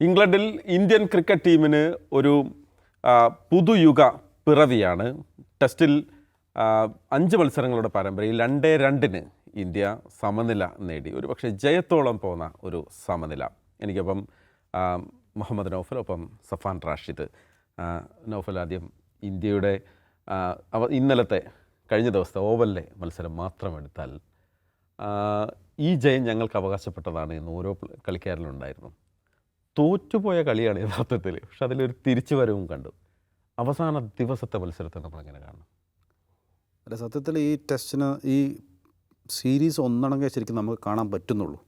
ഇംഗ്ലണ്ടിൽ Indian cricket ടീമിന് ഒരു പുതുയുഗ പിറവിയാണ്. ടെസ്റ്റിൽ അഞ്ച് മത്സരങ്ങളുടെ പരമ്പരയിൽ രണ്ടേ രണ്ടിന് ഇന്ത്യ സമനില നേടി. ഒരു പക്ഷേ ജയത്തോളം പോന്ന ഒരു സമനില. എനിക്കൊപ്പം മുഹമ്മദ് നൗഫൽ ഒപ്പം സഫാൻ റാഷിദ്. നൗഫൽ ആദ്യം ഇന്ത്യയുടെ ഇന്നലത്തെ കഴിഞ്ഞ ദിവസത്തെ ഓവലിലെ മത്സരം മാത്രം എടുത്താൽ ഈ ജയം ഞങ്ങൾക്ക് അവകാശപ്പെട്ടതാണ് എന്ന് ഓരോ കളിക്കാരിലുണ്ടായിരുന്നു. തോറ്റുപോയ കളിയാണ് യഥാർത്ഥത്തിൽ പക്ഷെ അതിലൊരു തിരിച്ചു വരവും കണ്ടു. അവസാന ദിവസത്തെ മത്സരത്തെ നമ്മൾ എങ്ങനെ കാണണം? അല്ല സത്യത്തിൽ ഈ ടെസ്റ്റിന് ഈ സീരീസ് ഒന്നടങ്കേ ശരിക്കും നമുക്ക് കാണാൻ പറ്റുന്നുള്ളൂ.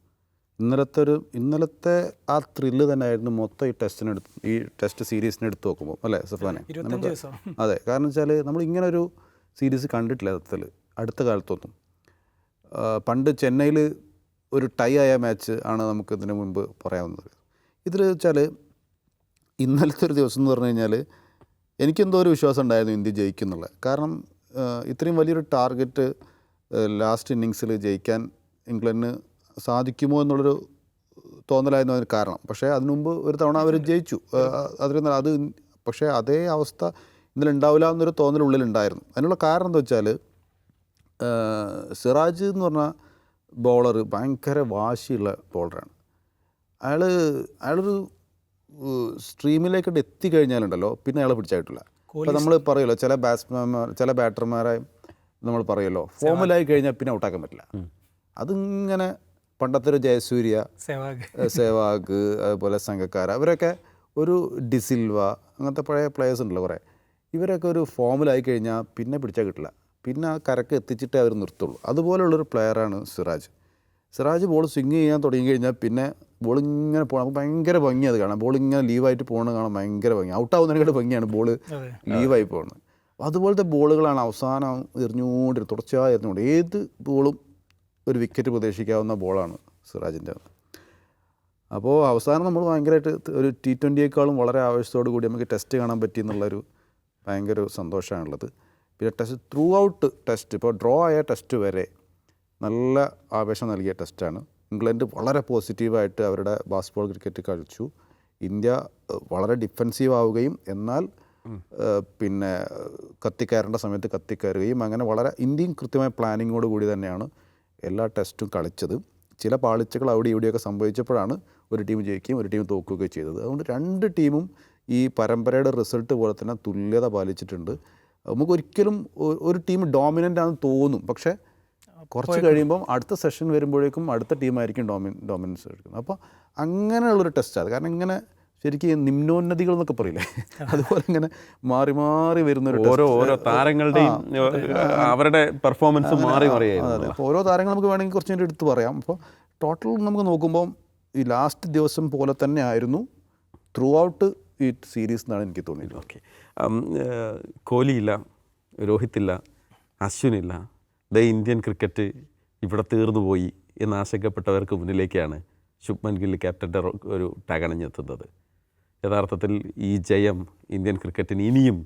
ഇന്നലത്തെ ഒരു ഇന്നലത്തെ ആ ത്രില്ല് തന്നെയായിരുന്നു മൊത്തം ഈ ടെസ്റ്റിന് എടുത്ത് ഈ ടെസ്റ്റ് സീരീസിന് എടുത്ത് നോക്കുമ്പോൾ അല്ലേ സഫാനെ നമുക്ക് അതെ കാരണം വെച്ചാൽ നമ്മൾ ഇങ്ങനെ ഒരു സീരീസ് കണ്ടിട്ടില്ല സത്യത്തിൽ അടുത്ത കാലത്തൊന്നും. പണ്ട് ചെന്നൈയിൽ ഒരു ടൈ ആയ മാച്ച് ആണ് നമുക്ക് ഇതിനു മുൻപ് പറയാവുന്നത്. ഇതിൽ വെച്ചാൽ ഇന്നലത്തെ ഒരു ദിവസം എന്ന് പറഞ്ഞു കഴിഞ്ഞാൽ എനിക്കെന്തോ ഒരു വിശ്വാസം ഉണ്ടായിരുന്നു ഇന്ത്യ ജയിക്കും എന്നുള്ളത് കാരണം ഇത്രയും വലിയൊരു ടാർഗറ്റ് ലാസ്റ്റ് ഇന്നിങ്സിൽ ജയിക്കാൻ ഇംഗ്ലണ്ടിന് സാധിക്കുമോ എന്നുള്ളൊരു തോന്നലായിരുന്നു അതിന് കാരണം. പക്ഷേ അതിനുമുമ്പ് ഒരു തവണ അവർ ജയിച്ചു. അതിൽ അത് പക്ഷേ അതേ അവസ്ഥ ഇന്നലെ ഉണ്ടാവില്ല എന്നൊരു തോന്നലുള്ളിലുണ്ടായിരുന്നു. അതിനുള്ള കാരണം എന്താ വെച്ചാൽ സിറാജ് എന്ന് പറഞ്ഞ ബോളർ ഭയങ്കര വാശിയുള്ള ബോളറാണ് അയാൾ അയാളൊരു സ്ട്രീമിലേക്കിട്ട് എത്തിക്കഴിഞ്ഞാലുണ്ടല്ലോ പിന്നെ അയാളെ പിടിച്ചായിട്ടില്ല. അപ്പോൾ നമ്മൾ പറയുമല്ലോ ചില ബാറ്റ്സ്മാൻമാർ ചില ബാറ്റർമാരെ നമ്മൾ പറയുമല്ലോ ഫോമിലായി കഴിഞ്ഞാൽ പിന്നെ ഔട്ടാക്കാൻ പറ്റില്ല. അതിങ്ങനെ പണ്ടത്തെ ഒരു ജയസൂര്യ സേവാഗ്. സേവാഗ് അതുപോലെ സംഘക്കാര അവരൊക്കെ ഒരു ഡിസിൽവ അങ്ങനത്തെ പഴയ പ്ലേയേഴ്സ് ഉണ്ടല്ലോ കുറേ. ഇവരൊക്കെ ഒരു ഫോമിലായി കഴിഞ്ഞാൽ പിന്നെ പിടിച്ചാൽ കിട്ടില്ല. പിന്നെ ആ കരക്ക് എത്തിച്ചിട്ടേ അവർ നിർത്തുള്ളൂ. അതുപോലുള്ളൊരു പ്ലെയറാണ് സിറാജ്. സിറാജ് ബോൾ സ്വിങ് ചെയ്യാൻ തുടങ്ങി കഴിഞ്ഞാൽ പിന്നെ ബോൾ ഇങ്ങനെ പോകണം നമുക്ക് ഭയങ്കര ഭംഗിയത് കാണാം ബോൾ ഇങ്ങനെ ലീവായിട്ട് പോകണത് കാണാൻ ഭയങ്കര ഭംഗി. ഔട്ടാവുന്നതിനേക്കാൾ ഭംഗിയാണ് ബോൾ ലീവായി പോകുന്നത് അപ്പോൾ അതുപോലത്തെ ബോളുകളാണ് അവസാനം എറിഞ്ഞുകൊണ്ട് തുടർച്ചയായി എറിഞ്ഞുകൊണ്ട് ഏത് ബോളും ഒരു വിക്കറ്റ് പ്രതീക്ഷിക്കാവുന്ന ബോളാണ് സിറാജിന്റെ അപ്പോൾ അവസാനം നമ്മൾ ഭയങ്കരമായിട്ട് ഒരു ടി ട്വന്റിയേക്കാളും വളരെ ആവേശത്തോടു കൂടി നമുക്ക് ടെസ്റ്റ് കാണാൻ പറ്റി എന്നുള്ളൊരു ഭയങ്കര ഒരു സന്തോഷമാണുള്ളത്. പിന്നെ ടെസ്റ്റ് ത്രൂ ഔട്ട് ടെസ്റ്റ് ഇപ്പോൾ ഡ്രോ ആയ ടെസ്റ്റ് വരെ നല്ല ആവേശം നൽകിയ ടെസ്റ്റാണ് ഇംഗ്ലണ്ട് വളരെ പോസിറ്റീവായിട്ട് അവരുടെ ബാസ്ബോൾ ക്രിക്കറ്റ് കളിച്ചു. ഇന്ത്യ വളരെ ഡിഫെൻസീവ് ആവുകയും എന്നാൽ പിന്നെ കത്തിക്കയറേണ്ട സമയത്ത് കത്തിക്കയറുകയും അങ്ങനെ വളരെ ഇന്ത്യയും കൃത്യമായ പ്ലാനിങ്ങോട് കൂടി തന്നെയാണ് എല്ലാ ടെസ്റ്റും കളിച്ചത്. ചില പാളിച്ചകൾ അവിടെ ഇവിടെയൊക്കെ സംഭവിച്ചപ്പോഴാണ് ഒരു ടീം ജയിക്കുകയും ഒരു ടീം തോക്കുകയും ചെയ്തത്. അതുകൊണ്ട് രണ്ട് ടീമും ഈ പരമ്പരയുടെ റിസൾട്ട് പോലെ തന്നെ തുല്യത പാലിച്ചിട്ടുണ്ട്. നമുക്ക് ഒരിക്കലും ഒരു ടീം ഡോമിനന്റ് ആണെന്ന് തോന്നും. പക്ഷേ കുറച്ച് കഴിയുമ്പം അടുത്ത സെഷൻ വരുമ്പോഴേക്കും അടുത്ത ടീമായിരിക്കും ഡോമിൻ ഡോമിനൻസ് എടുക്കുന്നത്. അപ്പോൾ അങ്ങനെയുള്ളൊരു ടെസ്റ്റാണ് കാരണം ഇങ്ങനെ ശരിക്കും നിമ്നോന്നതികൾ എന്നൊക്കെ പറയില്ലേ? അതുപോലെ ഇങ്ങനെ മാറി മാറി വരുന്ന ഒരു ഓരോ ഓരോ താരങ്ങളുടെയും അവരുടെ പെർഫോമൻസ് മാറി മാറി മറിയായിരുന്നു ഓരോ താരങ്ങൾ നമുക്ക് വേണമെങ്കിൽ കുറച്ച് നേരം എടുത്ത് പറയാം. അപ്പോൾ ടോട്ടൽ നമുക്ക് നോക്കുമ്പോൾ ഈ ലാസ്റ്റ് ദിവസം പോലെ തന്നെ ആയിരുന്നു ത്രൂ ഔട്ട് ഈ സീരീസ് എന്നാണ് എനിക്ക് തോന്നിയത് ഓക്കെ കോഹ്ലിയില്ല രോഹിത്തില്ല അശ്വിനില്ല ദ ഇന്ത്യൻ ക്രിക്കറ്റ് ഇവിടെ തീർന്നു പോയി എന്ന് ആശങ്കപ്പെട്ടവർക്ക് മുന്നിലേക്കാണ് ശുഭ്മൻ ഗിൽ ക്യാപ്റ്റന്റെ ഒരു ടകണഞ്ഞെത്തുന്നത് യഥാർത്ഥത്തിൽ ഈ ജയം ഇന്ത്യൻ ക്രിക്കറ്റിന് ഇനിയും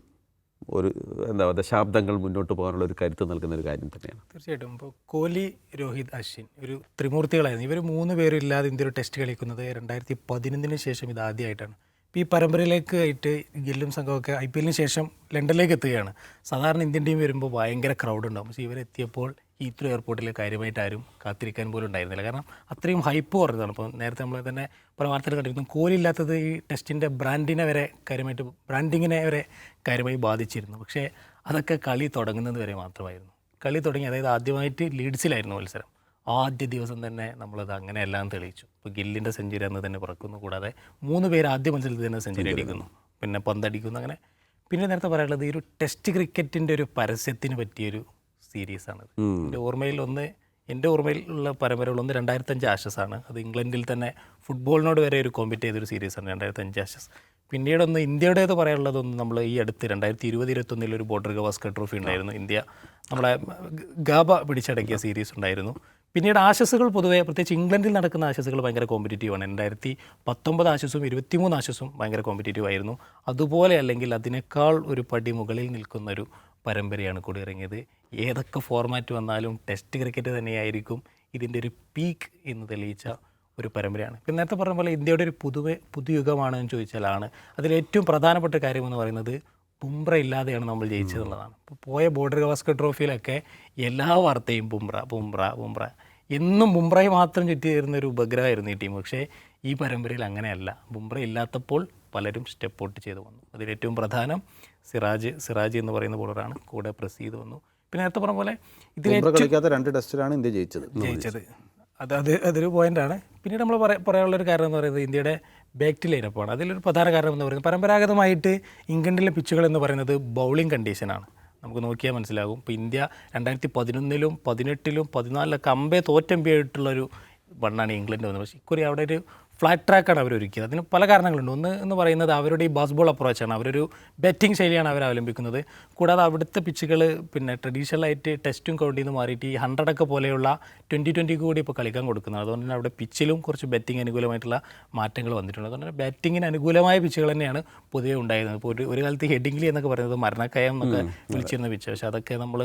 ഒരു എന്താ ദശാബ്ദങ്ങൾ മുന്നോട്ട് പോകാനുള്ള ഒരു കരുത്ത് നൽകുന്ന ഒരു കാര്യം തന്നെയാണ്. തീർച്ചയായിട്ടും. ഇപ്പോൾ കോഹ്ലി രോഹിത് അശ്വിൻ ഒരു ത്രിമൂർത്തികളായിരുന്നു. ഇവർ മൂന്ന് പേരും ഇല്ലാതെ ഇന്ത്യ ഒരു ടെസ്റ്റ് കളിക്കുന്നത് രണ്ടായിരത്തി പതിനൊന്നിന് ശേഷം ഇത് ആദ്യമായിട്ടാണ്. ഈ പരമ്പരയിലേക്ക് ആയിട്ട് ഗില്ലും സംഘമൊക്കെ ഐ പി എല്ലിന് ശേഷം ലണ്ടനിലേക്ക് എത്തുകയാണ്. സാധാരണ ഇന്ത്യൻ ടീം വരുമ്പോൾ ഭയങ്കര ക്രൗഡ് ഉണ്ടാകും പക്ഷേ ഇവരെത്തിയപ്പോൾ ഹീത്രോ എയർപോർട്ടിൽ കാര്യമായിട്ട് ആരും കാത്തിരിക്കാൻ പോലും ഉണ്ടായിരുന്നില്ല. കാരണം അത്രയും ഹൈപ്പ് കുറഞ്ഞതാണ്. ഇപ്പോൾ നേരത്തെ നമ്മൾ തന്നെ പല വാർത്തകൾ കണ്ടിരുന്നു. കോലി ഇല്ലാത്തത് ഈ ടെസ്റ്റിന്റെ ബ്രാൻഡിനെ വരെ കാര്യമായിട്ട് ബ്രാൻഡിങ്ങിനെ വരെ കാര്യമായി ബാധിച്ചിരുന്നു. പക്ഷേ അതൊക്കെ കളി തുടങ്ങുന്നത് വരെ മാത്രമായിരുന്നു. കളി തുടങ്ങി അതായത് ആദ്യമായിട്ട് ലീഡ്സിലായിരുന്നു മത്സരം. ആദ്യ ദിവസം തന്നെ നമ്മളത് അങ്ങനെ എല്ലാം തെളിയിച്ചു. ഇപ്പോൾ ഗില്ലിന്റെ സെഞ്ചുറി അന്ന് തന്നെ പുറക്കുന്നു. കൂടാതെ മൂന്ന് പേര് ആദ്യ മത്സരത്തിൽ തന്നെ സെഞ്ചുറി അടിക്കുന്നു. പിന്നെ പന്തടിക്കുന്നു. അങ്ങനെ പിന്നെ നേരത്തെ പറയാനുള്ളത് ഈ ഒരു ടെസ്റ്റ് ക്രിക്കറ്റിന്റെ ഒരു പരസ്യത്തിന് പറ്റിയൊരു സീരീസാണത്. എന്റെ ഓർമ്മയിൽ ഒന്ന് എന്റെ ഓർമ്മയിൽ ഉള്ള പരമ്പരകൾ ഒന്ന് രണ്ടായിരത്തഞ്ച് ആഷസാണ് അത് ഇംഗ്ലണ്ടിൽ തന്നെ ഫുട്ബോളിനോട് വരെ ഒരു കോമ്പറ്റ് ചെയ്തൊരു സീരീസാണ് രണ്ടായിരത്തഞ്ച് ആഷസ്. പിന്നീടൊന്ന് ഇന്ത്യയുടേത് പറയാനുള്ളതൊന്ന് നമ്മൾ ഈ അടുത്ത് രണ്ടായിരത്തി ഇരുപത് ഇരുപത്തൊന്നിൽ ഒരു ബോർഡർ ഗവാസ്കർ ട്രോഫി ഉണ്ടായിരുന്നു. ഇന്ത്യ നമ്മളെ ഗാബ പിടിച്ചടക്കിയ സീരീസ് ഉണ്ടായിരുന്നു. പിന്നീട് ആശസ്സുകൾ പൊതുവേ പ്രത്യേകിച്ച് ഇംഗ്ലണ്ടിൽ നടക്കുന്ന ആശസ്സുകൾ ഭയങ്കര കോമ്പറ്റീറ്റീവാണ് രണ്ടായിരത്തി പത്തൊമ്പത് ആശസ്സും ഇരുപത്തിമൂന്ന് ആശസ്സും ഭയങ്കര കോമ്പറ്റീറ്റീവ് ആയിരുന്നു. അതുപോലെ അല്ലെങ്കിൽ അതിനേക്കാൾ ഒരു പടി മുകളിൽ നിൽക്കുന്ന ഒരു പരമ്പരയാണ് കൂടി ഇറങ്ങിയത്. ഏതൊക്കെ ഫോർമാറ്റ് വന്നാലും ടെസ്റ്റ് ക്രിക്കറ്റ് തന്നെയായിരിക്കും ഇതിന്റെ ഒരു പീക്ക് എന്ന് തെളിയിച്ച ഒരു പരമ്പരയാണ്. ഇപ്പം നേരത്തെ പറഞ്ഞ പോലെ ഇന്ത്യയുടെ ഒരു പുതുവ പുതുയുഗമാണ് എന്ന് ചോദിച്ചാലാണ് അതിലേറ്റവും പ്രധാനപ്പെട്ട കാര്യം എന്ന് പറയുന്നത് ബുംറ ഇല്ലാതെയാണ് നമ്മൾ ജയിച്ചതെന്നുള്ളതാണ് ഇപ്പോൾ പോയ ബോർഡർ ഗവാസ്കർ ട്രോഫിയിലൊക്കെ എല്ലാ വാർത്തയും ബുംറ ബുംറ ബുംറ. എന്നും ബുംറയെ മാത്രം ചുറ്റി തരുന്ന ഒരു ഉപഗ്രഹമായിരുന്നു ഈ ടീം. പക്ഷേ ഈ പരമ്പരയിൽ അങ്ങനെയല്ല. ബുംറ ഇല്ലാത്തപ്പോൾ പലരും സ്റ്റെപ്പ് ഔട്ട് ചെയ്തു വന്നു. അതിലേറ്റവും പ്രധാനം സിറാജ് സിറാജ് എന്ന് പറയുന്ന ബോളറാണ് കൂടെ പ്രസ് ചെയ്ത് വന്നു. പിന്നെ നേരത്തെ പറഞ്ഞ പോലെ കളിക്കാത്ത രണ്ട് ടെസ്റ്റിലാണ് ഇന്ത്യ ജയിച്ചത്. ജയിച്ചത്. അത് അത് അതൊരു പോയിന്റാണ് പിന്നീട് നമ്മൾ പറയാനുള്ള ഒരു കാരണം എന്ന് പറയുന്നത് ഇന്ത്യയുടെ ബാക്ക് ലൈനപ്പാണ് അതിലൊരു പ്രധാന കാരണം എന്ന് പറയുന്നത് പരമ്പരാഗതമായിട്ട് ഇംഗ്ലണ്ടിലെ പിച്ചുകൾ എന്ന് പറയുന്നത് ബൗളിംഗ് കണ്ടീഷനാണ് നമുക്ക് നോക്കിയാൽ മനസ്സിലാകും. ഇപ്പോൾ ഇന്ത്യ രണ്ടായിരത്തി പതിനൊന്നിലും പതിനെട്ടിലും പതിനാലിലൊക്കെ അമ്പേ തോറ്റമ്പിയായിട്ടുള്ളൊരു മണ്ണാണ് ഇംഗ്ലണ്ട് വന്നത്. പക്ഷേ ഇക്കുറി അവിടെ ഒരു ഫ്ലാറ്റ് ട്രാക്കാണ് അവർ ഒരുക്കിയത് അതിന് പല കാരണങ്ങളുണ്ട്. ഒന്ന് എന്ന് പറയുന്നത് അവരുടെ ഈ ബാസ്ബോൾ അപ്രോച്ചാണ് അവരൊരു ബാറ്റിംഗ് ശൈലിയാണ് അവർ അവലംബിക്കുന്നത്. കൂടാതെ അവിടുത്തെ പിച്ചുകൾ പിന്നെ ട്രഡീഷണലായിട്ട് ടെസ്റ്റും കൗണ്ടിൽ നിന്ന് മാറിയിട്ട് ഈ ഹൺഡ്രഡൊക്കെ പോലെയുള്ള ട്വന്റി ട്വന്റി കൂടി ഇപ്പോൾ കളിക്കാൻ കൊടുക്കുന്നത്. അതുകൊണ്ട് തന്നെ അവിടെ പിച്ചിലും കുറച്ച് ബാറ്റിംഗ് അനുകൂലമായിട്ടുള്ള മാറ്റങ്ങൾ വന്നിട്ടുണ്ട്. അതുകൊണ്ട് തന്നെ ബാറ്റിങ്ങിന് അനുകൂലമായ പിച്ചുകൾ തന്നെയാണ് പൊതുവെ ഉണ്ടായിരുന്നത്. ഇപ്പോൾ ഒരു ഒരു കാലത്ത് ഹെഡിംഗ്ലി എന്നൊക്കെ പറയുന്നത് മരണക്കയം എന്നൊക്കെ വിളിച്ചിരുന്ന പിച്ച് പക്ഷേ അതൊക്കെ നമ്മൾ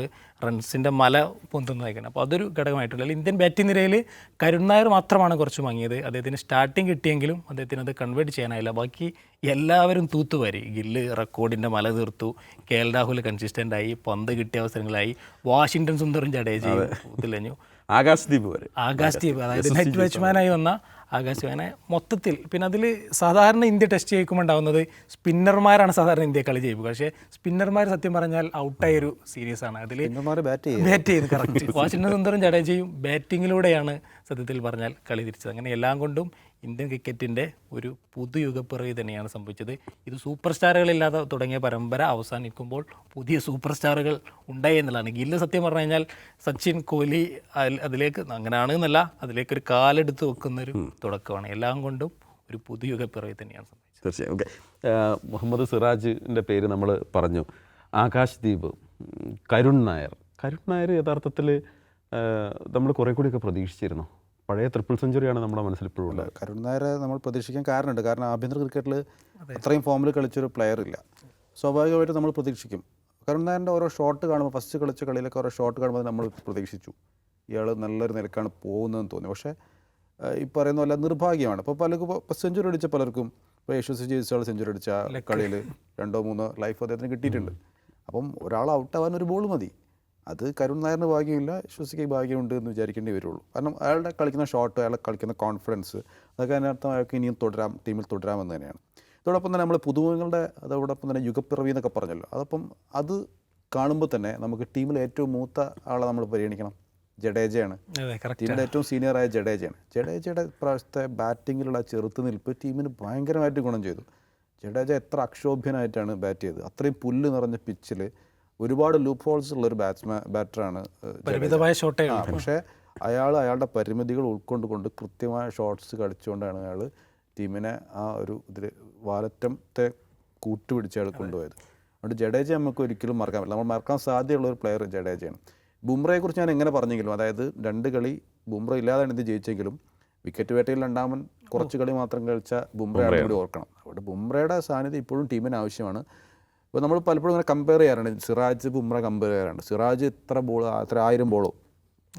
റൺസിന്റെ മല പൊന്തുന്നതായിരിക്കണം അപ്പോൾ അതൊരു ഘടകമായിട്ടുണ്ട്. ഇന്ത്യൻ ബാറ്റിംഗ് നിരയിൽ കരുണായർ മാത്രമാണ് കുറച്ച് മങ്ങിയത്. അദ്ദേഹത്തിന് സ്റ്റാർട്ടിങ് കിട്ടിയെങ്കിലും അദ്ദേഹത്തിന് അത് കൺവേർട്ട് ചെയ്യാനായില്ല. ബാക്കി എല്ലാവരും തൂത്തുവാരി. ഗില്ല് റെക്കോർഡിന്റെ മല തീർത്തു. കെ എൽ രാഹുൽ കൺസിസ്റ്റന്റ് ആയി. പന്ത് കിട്ടിയ അവസരങ്ങളായി. വാഷിങ്ടൺ സുന്ദറും ജഡേജയും തൂത്തിലഞ്ഞു. ആകാശ്ദീപ് വരെ ആകാശ് ദ്വീപ് അതായത് നെറ്റ് വാച്ച്മാനായി വന്ന ആകാശ് മൊത്തത്തിൽ പിന്നെ അതിൽ സാധാരണ ഇന്ത്യ ടെസ്റ്റ് ചെയ്യിക്കുമ്പോൾ ഉണ്ടാകുന്നത് സ്പിന്നർമാരാണ് സാധാരണ ഇന്ത്യ കളി ചെയ്യുക പക്ഷേ സ്പിന്നർമാർ സത്യം പറഞ്ഞാൽ ഔട്ടായ ഒരു സീരീസ് ആണ്. അതിൽ ബാറ്റ് ചെയ്ത് കറക്റ്റ് വാഷിംഗ്ടൺ സുന്ദറും ജഡേജയും ബാറ്റിങ്ങിലൂടെയാണ് സത്യത്തിൽ പറഞ്ഞാൽ കളി തിരിച്ചത്. അങ്ങനെ എല്ലാം കൊണ്ടും ഇന്ത്യൻ ക്രിക്കറ്റിന്റെ ഒരു പുതുയുഗപ്പിറവി തന്നെയാണ് സംഭവിച്ചത്. ഇത് സൂപ്പർ സ്റ്റാറുകളില്ലാതെ തുടങ്ങിയ പരമ്പര അവസാനിക്കുമ്പോൾ പുതിയ സൂപ്പർ സ്റ്റാറുകൾ ഉണ്ടായി എന്നുള്ളതാണ്. ഗില്ല് സത്യം പറഞ്ഞു കഴിഞ്ഞാൽ സച്ചിൻ കോഹ്ലി അതിലേക്ക് അങ്ങനെയാണ് എന്നല്ല അതിലേക്ക് ഒരു കാലെടുത്ത് വെക്കുന്ന ഒരു തുടക്കമാണ്. എല്ലാം കൊണ്ടും ഒരു പുതുയുഗപ്പിറവി തന്നെയാണ് സംഭവിച്ചത്. തീർച്ചയായും. ഓക്കെ. മുഹമ്മദ് സിറാജിന്റെ പേര് നമ്മൾ പറഞ്ഞു. ആകാശ് ദീപ് കരുൺ നായർ. കരുൺ നായർ യഥാർത്ഥത്തിൽ നമ്മൾ കുറേ കൂടിയൊക്കെ പ്രതീക്ഷിച്ചിരുന്നു. പഴയ ട്രിപ്പിൾ സെഞ്ചുറിയാണ് നമ്മുടെ മനസ്സിൽ ഇപ്പോഴും ഉള്ളത്. കരുൺ നായരെ നമ്മൾ പ്രതീക്ഷിക്കാൻ കാരണമുണ്ട്. കാരണം ആഭ്യന്തര ക്രിക്കറ്റിൽ അത്രയും ഫോമിൽ കളിച്ചൊരു പ്ലെയർ ഇല്ല. സ്വാഭാവികമായിട്ട് നമ്മൾ പ്രതീക്ഷിക്കും. കരുൺ നായരുടെ ഓരോ ഷോട്ട് കാണുമ്പോൾ ഫസ്റ്റ് കളിച്ച കളിയിലൊക്കെ ഓരോ ഷോട്ട് കാണുമ്പോൾ നമ്മൾ പ്രതീക്ഷിച്ചു. ഇയാൾ നല്ലൊരു നിലക്കാണ് പോകുന്നതെന്ന് തോന്നി. പക്ഷേ ഈ പറയുന്ന പോലെ നിർഭാഗ്യമാണ്. ഇപ്പോൾ പലർക്കും ഇപ്പോൾ സെഞ്ചുറി അടിച്ച പലർക്കും ഇപ്പോൾ യേശുസ് ജയിച്ചാൾ സെഞ്ചുറി അടിച്ച കളിയിൽ രണ്ടോ മൂന്നോ ലൈഫ് അദ്ദേഹത്തിന് കിട്ടിയിട്ടുണ്ട്. അപ്പം ഒരാൾ ഔട്ടാവാൻ ഒരു ബോൾ മതി. അത് കരുൺ നായറിന് ഭാഗ്യമില്ല ശ്വസിക്ക് ഭാഗ്യമുണ്ട് എന്ന് വിചാരിക്കേണ്ടി വരുള്ളൂ. കാരണം അയാളുടെ കളിക്കുന്ന ഷോട്ട് അയാളെ കളിക്കുന്ന കോൺഫിഡൻസ് അതൊക്കെ അതിനർത്ഥം അയാൾക്ക് ഇനിയും തുടരാം ടീമിൽ തുടരാമെന്ന് തന്നെയാണ്. ഇതോടൊപ്പം തന്നെ നമ്മൾ പുതുമുഖങ്ങളുടെ അതോടൊപ്പം തന്നെ യുഗപ്പിറവി എന്നൊക്കെ പറഞ്ഞല്ലോ. അതപ്പം അത് കാണുമ്പോൾ തന്നെ നമുക്ക് ടീമിൽ ഏറ്റവും മൂത്ത ആളെ നമ്മൾ പരിഗണിക്കണം. ജഡേജയാണ്. ടീമിന്റെ ഏറ്റവും സീനിയറായ ജഡേജയാണ്. ജഡേജയുടെ പ്രാവശ്യത്തെ ബാറ്റിങ്ങിലുള്ള ചെറുത്ത് നിൽപ്പ് ടീമിന് ഭയങ്കരമായിട്ട് ഗുണം ചെയ്തു. ജഡേജ എത്ര അക്ഷോഭ്യനായിട്ടാണ് ബാറ്റ് ചെയ്തത്. അത്രയും പുല്ല് നിറഞ്ഞ പിച്ചിൽ ഒരുപാട് ലൂപ്പ് ഹോൾസ് ഉള്ള ഒരു ബാറ്റ്സ്മാൻ ബാറ്ററാണ് പക്ഷേ അയാൾ അയാളുടെ പരിമിതികൾ ഉൾക്കൊണ്ടുകൊണ്ട് കൃത്യമായ ഷോട്ട്സ് കളിച്ചുകൊണ്ടാണ് അയാൾ ടീമിനെ ആ ഒരു ഇതിൽ വാലറ്റത്തെ കൂട്ടുപിടിച്ച് അയാൾ കൊണ്ടുപോയത്. അതുകൊണ്ട് ജഡേജ നമുക്ക് ഒരിക്കലും മറക്കാൻ പറ്റില്ല. നമ്മൾ മറക്കാൻ സാധ്യതയുള്ള ഒരു പ്ലെയർ ജഡേജയാണ്. ബുംറയെക്കുറിച്ച് ഞാൻ എങ്ങനെ പറഞ്ഞെങ്കിലും അതായത് രണ്ട് കളി ബുംറ ഇല്ലാതാണ് ഇത് ജയിച്ചെങ്കിലും വിക്കറ്റ് വേട്ടയിൽ രണ്ടാമൻ കുറച്ച് കളി മാത്രം കളിച്ച ബുംറയാണ്. കൂടി ഓർക്കണം. അതുകൊണ്ട് ബുംറയുടെ സാന്നിധ്യം ഇപ്പോഴും ടീമിന് ആവശ്യമാണ്. ഇപ്പോൾ നമ്മൾ പലപ്പോഴും ഇങ്ങനെ കമ്പയർ ചെയ്യാറുണ്ട്. സിറാജ് ബുംറ കമ്പയർ ചെയ്യാറുണ്ട്. സിറാജ് ഇത്ര ബോൾ അത്ര ആയിരം ബോളോ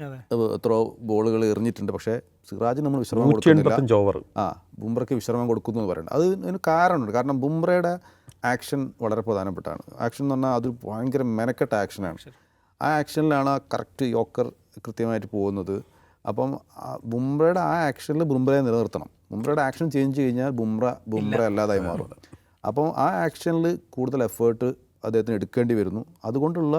അതെ. എത്ര ബോളുകൾ എറിഞ്ഞിട്ടുണ്ട്. പക്ഷേ സിറാജ് നമ്മൾ വിശ്രമം കൊടുക്കുന്നില്ല. ഓവർ ആ ബുംറയ്ക്ക് വിശ്രമം കൊടുക്കുന്നു എന്ന് പറയുന്നത് അത് അതിന് കാരണമുണ്ട്. കാരണം ബുംറയുടെ ആക്ഷൻ വളരെ പ്രധാനപ്പെട്ടാണ്. ആക്ഷൻ എന്ന് പറഞ്ഞാൽ അത് ഭയങ്കര മെനക്കെട്ട ആക്ഷനാണ് ആ ആക്ഷനിലാണ് ആ കറക്റ്റ് യോക്കർ കൃത്യമായിട്ട് പോകുന്നത്. അപ്പം ബുംറയുടെ ആ ആക്ഷനിൽ ബുംറയെ നിലനിർത്തണം. ബുംറയുടെ ആക്ഷൻ ചേഞ്ച് കഴിഞ്ഞാൽ ബുംറ ബുംറ അല്ലാതായി മാറും. അപ്പം ആ ആക്ഷനിൽ കൂടുതൽ എഫേർട്ട് അദ്ദേഹത്തിന് എടുക്കേണ്ടി വരുന്നു. അതുകൊണ്ടുള്ള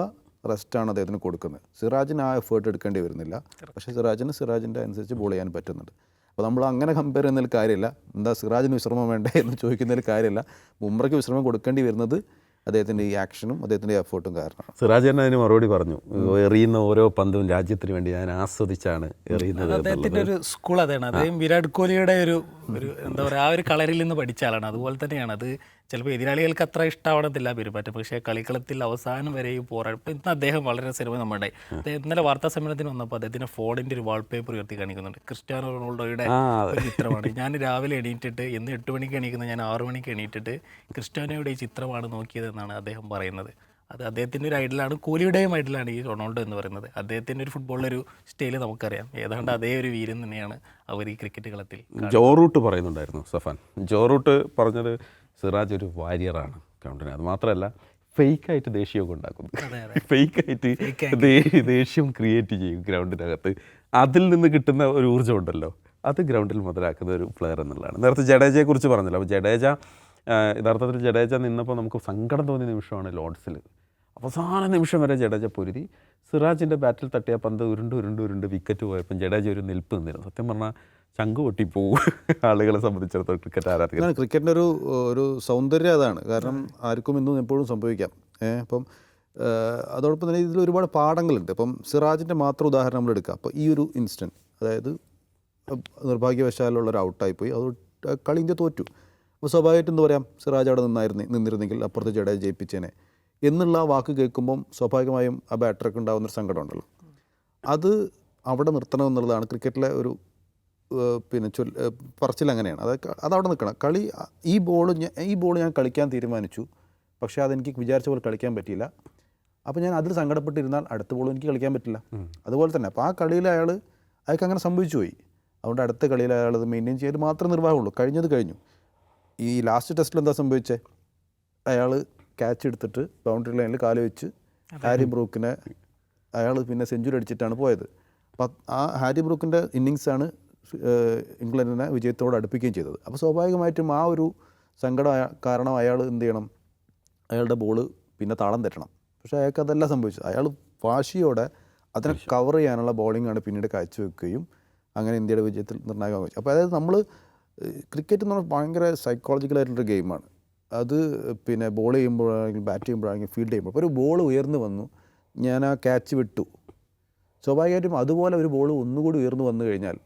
റെസ്റ്റാണ് അദ്ദേഹത്തിന് കൊടുക്കുന്നത്. സിറാജിന് ആ എഫേർട്ട് എടുക്കേണ്ടി വരുന്നില്ല. പക്ഷേ സിറാജിന് സിറാജിന്റെ അനുസരിച്ച് ബോൾ ചെയ്യാൻ പറ്റുന്നുണ്ട്. അപ്പോൾ നമ്മൾ അങ്ങനെ കമ്പയർ ചെയ്യുന്നതിൽ കാര്യമില്ല. എന്താ സിറാജിന് വിശ്രമം വേണ്ടേ എന്ന് ചോദിക്കുന്നതിൽ കാര്യമില്ല. ബുംറയ്ക്ക് വിശ്രമം കൊടുക്കേണ്ടി വരുന്നത് അദ്ദേഹത്തിന്റെ ഈ ആക്ഷനും അദ്ദേഹത്തിന്റെ എഫേർട്ടും കാരണമാണ്. സിറാജ് തന്നെ അതിന് മറുപടി പറഞ്ഞു. എറിയുന്ന ഓരോ പന്തും രാജ്യത്തിന് വേണ്ടി ഞാൻ ആസ്വദിച്ചാണ് എറിയുന്നത് അദ്ദേഹത്തിന്റെ ഒരു സ്കൂൾ അതാണ്. അദ്ദേഹം വിരാട് കോഹ്ലിയുടെ ഒരു ഒരു എന്താ പറയുക ആ ഒരു കളറിൽ നിന്ന് പഠിച്ച ആളാണ്. അതുപോലെ തന്നെയാണ്. അത് ചിലപ്പോൾ എതിരാളികൾക്ക് അത്ര ഇഷ്ടമാവണത്തില്ല പെരുമാറ്റം. പക്ഷേ കളിക്കളത്തിൽ അവസാനം വരെ ഈ പോരാട്ടം ഇന്ന് അദ്ദേഹം വളരെ സിനിമ നമ്മുടെ അദ്ദേഹം ഇന്നലെ വാർത്താ സമ്മേളനത്തിന് വന്നപ്പോൾ അദ്ദേഹത്തിന് ഫോണിന്റെ ഒരു വാൾപേപ്പർ ഉയർത്തി കാണിക്കുന്നുണ്ട്. ക്രിസ്ത്യാനോ റൊണാൾഡോയുടെ ചിത്രമാണ്. ഞാൻ രാവിലെ എണീറ്റിട്ട് ഇന്ന് എട്ട് മണിക്ക് എണീക്കുന്നത് ഞാൻ ആറു മണിക്ക് എണീറ്റിട്ട് ക്രിസ്ത്യാനോയുടെ ഈ ചിത്രമാണ് നോക്കിയതെന്നാണ് അദ്ദേഹം പറയുന്നത്. അത് അദ്ദേഹത്തിന്റെ ഒരു ഐഡലാണ് കോലിയുടെയും ഐഡലാണ് ഈ റൊണാൾഡോ എന്ന് പറയുന്നത്. അദ്ദേഹത്തിന്റെ ഒരു ഫുട്ബോളിലൊരു സ്റ്റൈൽ നമുക്കറിയാം. ഏതാണ്ട് അതേ ഒരു വീരൻ തന്നെയാണ് അവർ ഈ ക്രിക്കറ്റ് കളത്തിൽ ജോറൂട്ട് പറയുന്നുണ്ടായിരുന്നു സഫാൻ. ജോറൂട്ട് പറഞ്ഞത് സിറാജ് ഒരു വാരിയറാണ് ഗ്രൗണ്ടിന് അത് മാത്രമല്ല ഫേക്കായിട്ട് ദേഷ്യമൊക്കെ ഉണ്ടാക്കുന്നു. ഫേക്കായിട്ട് ദേഷ്യം ക്രിയേറ്റ് ചെയ്യും ഗ്രൗണ്ടിനകത്ത്. അതിൽ നിന്ന് കിട്ടുന്ന ഒരു ഊർജം ഉണ്ടല്ലോ അത് ഗ്രൗണ്ടിൽ മുതലാക്കുന്ന ഒരു പ്ലെയർ എന്നുള്ളതാണ്. നേരത്തെ ജഡേജയെക്കുറിച്ച് പറഞ്ഞല്ലോ. അപ്പോൾ ജഡേജ യഥാർത്ഥത്തിൽ ജഡേജ നിന്നപ്പോൾ നമുക്ക് സങ്കടം തോന്നിയ നിമിഷമാണ് ലോഡ്സിൽ അവസാന നിമിഷം വരെ ജഡേജ പൊരുതി. സിറാജിന്റെ ബാറ്റിൽ തട്ടിയ പന്ത് ഉരുണ്ട് ഉരുണ്ട് ഉരുണ്ട് വിക്കറ്റ് പോയപ്പം ജഡേജ ഒരു നിൽപ്പ് നിന്നിരുന്നു. സത്യം പറഞ്ഞാൽ ചങ്ക് പൊട്ടിപ്പോവും ആളുകളെ സംബന്ധിച്ചിടത്തോളം ക്രിക്കറ്റ് ആരാധകർ. ക്രിക്കറ്റിന്റെ ഒരു ഒരു സൗന്ദര്യം അതാണ്. കാരണം ആർക്കും ഇന്നും എപ്പോഴും സംഭവിക്കാം. ഏഹ് അപ്പം അതോടൊപ്പം തന്നെ ഇതിൽ ഒരുപാട് പാഠങ്ങളുണ്ട്. ഇപ്പം സിറാജിന്റെ മാത്രം ഉദാഹരണം നമ്മൾ എടുക്കാം. അപ്പോൾ ഈ ഒരു ഇൻസ്റ്റന്റ് അതായത് നിർഭാഗ്യവശാലുള്ളൊരു ഔട്ടായിപ്പോയി. അത് കളി ഇന്ത്യ തോറ്റു. അപ്പോൾ സ്വാഭാവികമായിട്ടും എന്താ പറയാം? സിറാജ് അവിടെ നിന്നായിരുന്നു നിന്നിരുന്നെങ്കിൽ അപ്പുറത്ത് ജഡേജ ജയിപ്പിച്ചേനെ. എന്നുള്ള ആ വാക്ക് കേൾക്കുമ്പം സ്വാഭാവികമായും ആ ബാറ്ററൊക്കെ ഉണ്ടാകുന്നൊരു സങ്കടമുണ്ടല്ലോ അത് അവിടെ നിർത്തണം എന്നുള്ളതാണ് ക്രിക്കറ്റിലെ ഒരു പിന്നെ ചൊൽ പറച്ചിൽ അങ്ങനെയാണ്. അത് അതവിടെ നിൽക്കണം. കളി ഈ ബോൾ ഞാൻ ഈ ബോൾ ഞാൻ കളിക്കാൻ തീരുമാനിച്ചു. പക്ഷേ അതെനിക്ക് വിചാരിച്ച പോലെ കളിക്കാൻ പറ്റിയില്ല. അപ്പോൾ ഞാൻ അതിൽ സങ്കടപ്പെട്ടിരുന്നാൽ അടുത്ത ബോൾ എനിക്ക് കളിക്കാൻ പറ്റില്ല. അതുപോലെ തന്നെ അപ്പോൾ ആ കളിയിൽ അയാൾ അയാൾക്ക് അങ്ങനെ സംഭവിച്ചു പോയി. അതുകൊണ്ട് അടുത്ത കളിയിൽ അയാൾ അത് മെയിന്റെയിൻ ചെയ്ത് മാത്രമേ നിർവാഹമുള്ളൂ. കഴിഞ്ഞത് കഴിഞ്ഞു. ഈ ലാസ്റ്റ് ടെസ്റ്റിൽ എന്താ സംഭവിച്ചേ? അയാൾ ക്യാച്ച് എടുത്തിട്ട് ബൗണ്ടറി ലൈനിൽ കാൽ വെച്ച് ഹാരി ബ്രൂക്കിനെ അയാൾ പിന്നെ സെഞ്ചുറി അടിച്ചിട്ടാണ് പോയത്. അപ്പം ആ ഹാരി ബ്രൂക്കിന്റെ ഇന്നിങ്സാണ് ഇംഗ്ലണ്ടിനെ വിജയത്തോട് അടുപ്പിക്കുകയും ചെയ്തത്. അപ്പോൾ സ്വാഭാവികമായിട്ടും ആ ഒരു സങ്കടം കാരണം അയാൾ എന്ത് ചെയ്യണം? അയാളുടെ ബോൾ പിന്നെ താളം തെറ്റണം. പക്ഷേ അയാൾക്ക് അതെല്ലാം സംഭവിച്ചത്. അയാൾ വാശിയോടെ അതിനെ കവർ ചെയ്യാനുള്ള ബോളിംഗാണ് പിന്നീട് കാഴ്ചവെക്കുകയും അങ്ങനെ ഇന്ത്യയുടെ വിജയത്തിൽ നിർണായകമാകും അപ്പോൾ അതായത് നമ്മൾ ക്രിക്കറ്റ് എന്ന് പറഞ്ഞാൽ ഭയങ്കര സൈക്കോളജിക്കലായിട്ടുള്ളൊരു ഗെയിമാണ് അത് പിന്നെ ബോൾ ചെയ്യുമ്പോഴാണെങ്കിലും ബാറ്റ് ചെയ്യുമ്പോഴാണെങ്കിലും ഫീൽഡ് ചെയ്യുമ്പോൾ. ഒരു ബോൾ ഉയർന്നു വന്നു. ഞാൻ ആ ക്യാച്ച് വിട്ടു. സ്വാഭാവികമായിട്ടും അതുപോലെ ഒരു ബോൾ ഒന്നുകൂടി ഉയർന്നു വന്നു കഴിഞ്ഞാൽ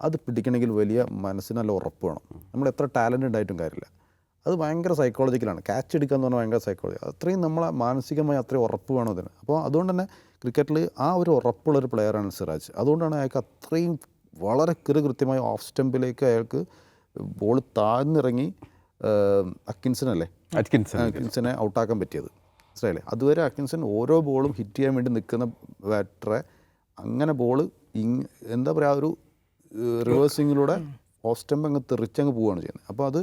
അത് പിടിക്കണമെങ്കിൽ വലിയ മനസ്സിന് നല്ല ഉറപ്പ് വേണം. നമ്മൾ എത്ര ടാലന്റ് ഉണ്ടായിട്ടും കാര്യമില്ല. അത് ഭയങ്കര സൈക്കോളജിക്കലാണ് ക്യാച്ച് എടുക്കുക എന്ന് പറഞ്ഞാൽ ഭയങ്കര സൈക്കോളജി അത്രയും നമ്മളെ മാനസികമായി അത്രയും ഉറപ്പ് വേണം അതിന്. അപ്പോൾ അതുകൊണ്ട് തന്നെ ക്രിക്കറ്റിൽ ആ ഒരു ഉറപ്പുള്ളൊരു പ്ലെയറാണ് സിറാജ്. അതുകൊണ്ടാണ് അയാൾക്ക് അത്രയും വളരെ കൃത്യമായി ഓഫ് സ്റ്റെമ്പിലേക്ക് അയാൾക്ക് ബോൾ താഴ്ന്നിറങ്ങി അക്കിൻസൺ അല്ലേ അറ്റ്കിൻസൺ. അക്കിൻസനെ ഔട്ടാക്കാൻ പറ്റിയത്. മനസ്സിലായില്ലേ? അതുവരെ അക്കിൻസൺ ഓരോ ബോളും ഹിറ്റ് ചെയ്യാൻ വേണ്ടി നിൽക്കുന്ന ബാറ്ററെ അങ്ങനെ ബോൾ ഇങ് എന്താ പറയുക ഒരു റിവേഴ്സിങ്ങിലൂടെ ഓഫ് സ്റ്റംപ് അങ്ങ് തെറിച്ചങ്ങ് പോവുകയാണ് ചെയ്യുന്നത്. അപ്പോൾ അത്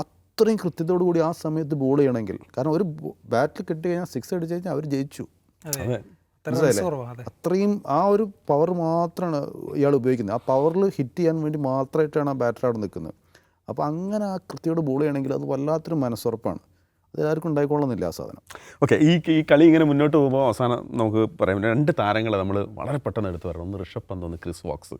അത്രയും കൃത്യത്തോടു കൂടി ആ സമയത്ത് ബോൾ ചെയ്യണമെങ്കിൽ കാരണം ഒരു ബാറ്റിൽ കിട്ടി കഴിഞ്ഞാൽ സിക്സ് അടിച്ചു കഴിഞ്ഞാൽ അവർ ജയിച്ചു. അത്രയും ആ ഒരു പവർ മാത്രമാണ് ഇയാൾ ഉപയോഗിക്കുന്നത്. ആ പവറിൽ ഹിറ്റ് ചെയ്യാൻ വേണ്ടി മാത്രമായിട്ടാണ് ആ ബാറ്റർ അവിടെ നിൽക്കുന്നത്. അപ്പോൾ അങ്ങനെ ആ കൃത്യയോട് ബോൾ ചെയ്യണമെങ്കിൽ അത് വല്ലാത്തൊരു മനസ്സുറപ്പാണ്. അത് ആർക്കും ഉണ്ടായിക്കൊള്ളുന്നില്ല ആ സാധനം. ഓക്കെ ഈ ഈ കളി ഇങ്ങനെ മുന്നോട്ട് പോകുമ്പോൾ അവസാനം നമുക്ക് പറയാം. രണ്ട് താരങ്ങളെ നമ്മൾ വളരെ പെട്ടെന്ന് എടുത്തു പറയണം. ഒന്ന് ഋഷഭ് പന്ത് ഒന്ന് ക്രിസ് വോക്സ്.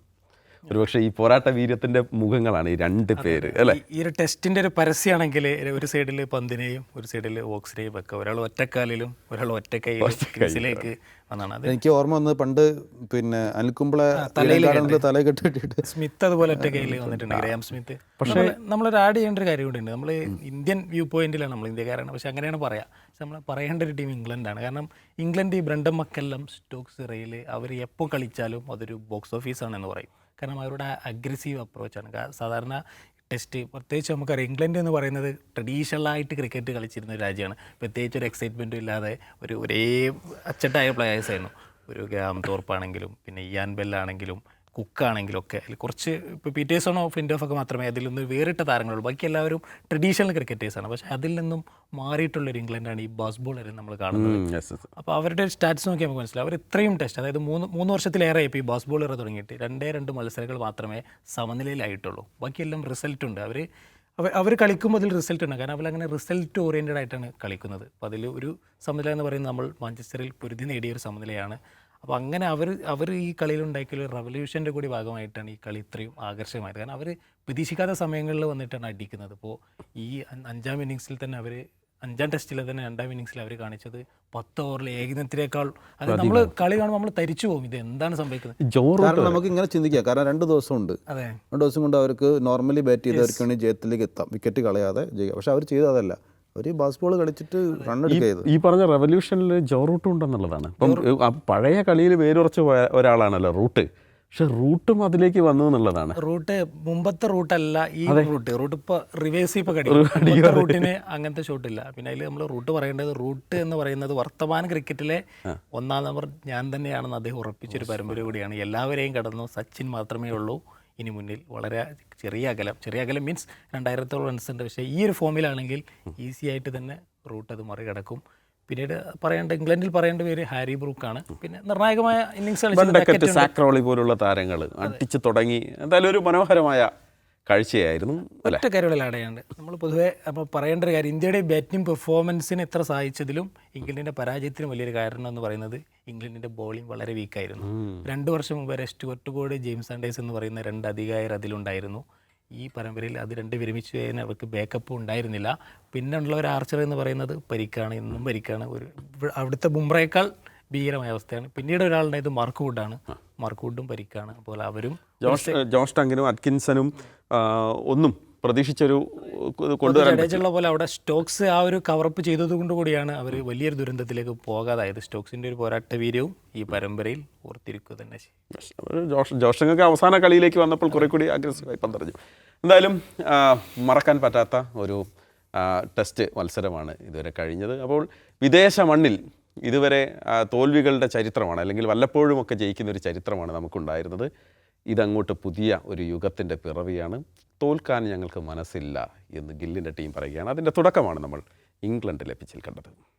ഒരുപക്ഷെ ഈ പോരാട്ട വീര്യത്തിന്റെ മുഖങ്ങളാണ് ഈ രണ്ട് പേര് അല്ലേ? ഈ- ഒരു ടെസ്റ്റിന്റെ ഒരു പരസ്യമാണെങ്കിൽ ഒരു സൈഡിൽ പന്തിനെയും ഒരു സൈഡിൽ ഓക്സിനെയും ഒക്കെ ഒരാൾ ഒറ്റക്കാലിലും ഒരാൾ ഒറ്റക്കൈയിലും ക്രീസിലേക്ക് വന്നാണ്. എനിക്ക് ഓർമ്മ വന്നത് പണ്ട് പിന്നെ അനിൽക്കുമ്പളെ തല കെട്ടിട്ട് സ്മിത്ത് അതുപോലെ ഒറ്റ കയ്യിൽ വന്നിട്ടുണ്ട് ഗ്രഹാം സ്മിത്ത്. പക്ഷേ ഒരു ആഡ് ചെയ്യേണ്ട ഒരു കാര്യം ഉണ്ട് നമ്മൾ ഇന്ത്യൻ വ്യൂ പോയിന്റിലാണ് നമ്മൾ ഇന്ത്യക്കാരാണ്. പക്ഷെ അങ്ങനെയാണ് പറയാം. പക്ഷെ നമ്മൾ പറയേണ്ട ഒരു ടീം ഇംഗ്ലണ്ടാണ്. കാരണം ഇംഗ്ലണ്ട് ഈ ബ്രണ്ടം മക്കെല്ലാം സ്റ്റോക്സ് റെയിൽ അവർ എപ്പോൾ കളിച്ചാലും അതൊരു ബോക്സ് ഓഫീസാണെന്ന് പറയും. കാരണം അവരുടെ അഗ്രസീവ് അപ്രോച്ചാണ് സാധാരണ ടെസ്റ്റ് പ്രത്യേകിച്ച് നമുക്കറിയാം. ഇംഗ്ലണ്ട് എന്ന് പറയുന്നത് ട്രഡീഷണലായിട്ട് ക്രിക്കറ്റ് കളിച്ചിരുന്ന ഒരു രാജ്യമാണ്. പ്രത്യേകിച്ച് ഒരു എക്സൈറ്റ്മെന്റും ഇല്ലാതെ ഒരു ഒരേ അച്ചട്ടായ പ്ലേയേഴ്സായിരുന്നു ഒരു ഗ്രാം തോർപ്പാണെങ്കിലും പിന്നെ ഇയാൻ ബെല്ലാണെങ്കിലും കുക്കാണെങ്കിലും ഒക്കെ അതിൽ കുറച്ച് ഇപ്പോൾ ഇന്ത്യ ഒക്കെ മാത്രമേ അതിൽ നിന്ന് വേറിട്ട താരങ്ങളുള്ളൂ. ബാക്കി എല്ലാവരും ട്രഡീഷണൽ ക്രിക്കറ്റേഴ്സാണ് പക്ഷേ അതിൽ നിന്നും മാറിയിട്ടുള്ളൊരു ഇംഗ്ലണ്ടാണ് ഈ ബാസ് ബോളർ നമ്മൾ കാണുന്നത്. അപ്പോൾ അവരുടെ സ്റ്റാറ്റ്സ് നോക്കിയാൽ നമുക്ക് മനസ്സിലാവും. അവർ ഇത്രയും ടെസ്റ്റ് അതായത് മൂന്ന് മൂന്ന് വർഷത്തിലേറെ ഇപ്പോൾ ഈ ബാസ് ബോളർ തുടങ്ങിയിട്ട് രണ്ടേ രണ്ട് മത്സരങ്ങൾ മാത്രമേ സമനിലയിലായിട്ടുള്ളൂ. ബാക്കിയെല്ലാം റിസൾട്ട് ഉണ്ട്. അവർ അവർ അവർ കളിക്കുമ്പോൾ അതിൽ റിസൾട്ട് ഉണ്ട്. കാരണം അവരങ്ങനെ റിസൾട്ട് ഓറിയന്റഡ് ആയിട്ടാണ് കളിക്കുന്നത്. അപ്പോൾ അതിൽ ഒരു സമനില എന്ന് പറയുന്നത് നമ്മൾ മാഞ്ചസ്റ്ററിൽ പൊരുതി നേടിയ ഒരു സമനിലയാണ്. അപ്പോൾ അങ്ങനെ അവർ അവർ ഈ കളിയിൽ ഉണ്ടാക്കിയ ഒരു റവല്യൂഷന്റെ കൂടി ഭാഗമായിട്ടാണ് ഈ കളി ഇത്രയും ആകർഷകമായത്. കാരണം അവർ പ്രതീക്ഷിക്കാത്ത സമയങ്ങളിൽ വന്നിട്ടാണ് അടിക്കുന്നത്. അപ്പോൾ ഈ അഞ്ചാം ഇന്നിങ്സിൽ തന്നെ അവർ അഞ്ചാം ടെസ്റ്റിൽ തന്നെ രണ്ടാം ഇന്നിങ്സിൽ അവർ കാണിച്ചത് പത്ത് ഓവറിൽ ഏകദിനത്തിനേക്കാൾ അത് നമ്മൾ കളി കാണുമ്പോൾ നമ്മൾ തരിച്ചു പോകും. ഇത് എന്താണ് സംഭവിക്കുന്നത്? നമുക്ക് ഇങ്ങനെ ചിന്തിക്കാം. കാരണം രണ്ട് ദിവസമുണ്ട്. അതെ. രണ്ട് ദിവസം കൊണ്ട് അവർക്ക് നോർമലി ബാറ്റ് ചെയ്തവർക്ക് വേണ്ടി ജയത്തിലേക്ക് എത്താം. വിക്കറ്റ് കളയാതെ ജയിക്കാം. പക്ഷെ അവർ ചെയ്തതല്ല. അവർ ബാസ് ബോൾ കളിച്ചിട്ട് റൺ എടുക്കുക ഈ പറഞ്ഞ റെവല്യൂഷനിൽ ജോ റൂട്ടും ഉണ്ടെന്നുള്ളതാണ്. അപ്പം പഴയ കളിയിൽ വേരുറച്ച് പോയ ഒരാളാണല്ലോ റൂട്ട് പക്ഷെ റൂട്ടും അതിലേക്ക് വന്നു എന്നുള്ളതാണ്. റൂട്ട് മുമ്പത്തെ റൂട്ടല്ല ഈ റൂട്ട് റൂട്ട് ഇപ്പോൾ റിവേഴ്സ് ഇപ്പോൾ കടിക്കും. റൂട്ടിന് അങ്ങനത്തെ ഷോട്ടില്ല പിന്നെ അതിൽ നമ്മൾ റൂട്ട് പറയേണ്ടത് റൂട്ട് എന്ന് പറയുന്നത് വർത്തമാന ക്രിക്കറ്റിലെ ഒന്നാം നമ്പർ ഞാൻ തന്നെയാണെന്ന് അദ്ദേഹം ഉറപ്പിച്ചൊരു പരമ്പര കൂടിയാണ്. എല്ലാവരെയും കടന്നു. സച്ചിൻ മാത്രമേ ഉള്ളൂ. ഇനി മുന്നിൽ വളരെ ചെറിയ അകലം. ചെറിയ അകലം മീൻസ് രണ്ടായിരത്തോളം റൺസ് ഉണ്ട്. പക്ഷേ ഈ ഒരു ഫോമിലാണെങ്കിൽ ഈസി ആയിട്ട് തന്നെ റൂട്ട് അത് മറികടക്കും. പിന്നീട് പറയേണ്ട ഇംഗ്ലണ്ടിൽ പറയേണ്ട പേര് ഹാരി ബ്രൂക്കാണ് പിന്നെ നിർണായകമായ ഇന്നിങ്സ് സാക്രോളി പോലുള്ള താരങ്ങൾ അടിച്ചു തുടങ്ങി. എന്തായാലും ഒരു മനോഹരമായ കാഴ്ചയായിരുന്നു ഒറ്റ കാര്യങ്ങളിൽ അടയാണ്ട് നമ്മൾ പൊതുവേ അപ്പോൾ പറയേണ്ട ഒരു കാര്യം ഇന്ത്യയുടെ ബാറ്റിംഗ് പെർഫോമൻസിന് എത്ര സഹായിച്ചതിലും ഇംഗ്ലണ്ടിന്റെ പരാജയത്തിന് വലിയൊരു കാരണം എന്ന് പറയുന്നത് ഇംഗ്ലണ്ടിന്റെ ബോളിംഗ് വളരെ വീക്കായിരുന്നു രണ്ട് വർഷം മുമ്പ് വരെ സ്റ്റുവർട്ട് ബോർഡ് ജെയിംസ് ആൻഡേഴ്സ് എന്ന് പറയുന്ന രണ്ട് അധികായർ അതിലുണ്ടായിരുന്നു. ഈ പരമ്പരയിൽ അത് രണ്ട് വിരമിച്ചു കഴിഞ്ഞാൽ അവർക്ക് ബാക്കപ്പ് ഉണ്ടായിരുന്നില്ല. പിന്നെ ഉള്ള ഒരു ആർച്ചർ എന്ന് പറയുന്നത് പരിക്കാണ് ഇന്നും പരിക്കാണ്. ഒരു അവിടുത്തെ ബുംറയേക്കാൾ ഭീകരമായ അവസ്ഥയാണ്. പിന്നീട് ഒരാളുണ്ടായത് ഇത് വുഡാണ് മാർക്ക് പരിക്കാണ്. അപ്പോൾ അവരും ജോഷ് ജോഷ് ടങ്ങിനും അറ്റ്കിൻസനും ഒന്നും പ്രതീക്ഷിച്ചൊരു കൊണ്ടുവരാൻ പോലെ അവിടെ സ്റ്റോക്സ് ആ ഒരു കവറപ്പ് ചെയ്തത് കൊണ്ട് കൂടിയാണ് അവർ വലിയൊരു ദുരന്തത്തിലേക്ക് പോകാതായത്. സ്റ്റോക്സിന്റെ ഒരു പോരാട്ട വീര്യവും ഈ പരമ്പരയിൽ ഓർത്തിരിക്കുക തന്നെ ചെയ്യും. ജോഷ് ജോഷങ്ങൾക്ക് അവസാന കളിയിലേക്ക് വന്നപ്പോൾ കുറെ കൂടി അഗ്രസീവായി പന്തറിഞ്ഞു. എന്തായാലും മറക്കാൻ പറ്റാത്ത ഒരു ടെസ്റ്റ് മത്സരമാണ് ഇതുവരെ കഴിഞ്ഞത്. അപ്പോൾ വിദേശ മണ്ണിൽ ഇതുവരെ തോൽവികളുടെ ചരിത്രമാണ് അല്ലെങ്കിൽ വല്ലപ്പോഴും ഒക്കെ ജയിക്കുന്ന ഒരു ചരിത്രമാണ് നമുക്കുണ്ടായിരുന്നത്. ഇതങ്ങോട്ട് പുതിയ ഒരു യുഗത്തിന്റെ പിറവിയാണ്. തോൽക്കാൻ ഞങ്ങൾക്ക് മനസ്സില്ല എന്ന് ഗില്ലിന്റെ ടീം പറയുകയാണ്. അതിന്റെ തുടക്കമാണ് നമ്മൾ ഇംഗ്ലണ്ടിലെ പിച്ചിൽ കണ്ടത്.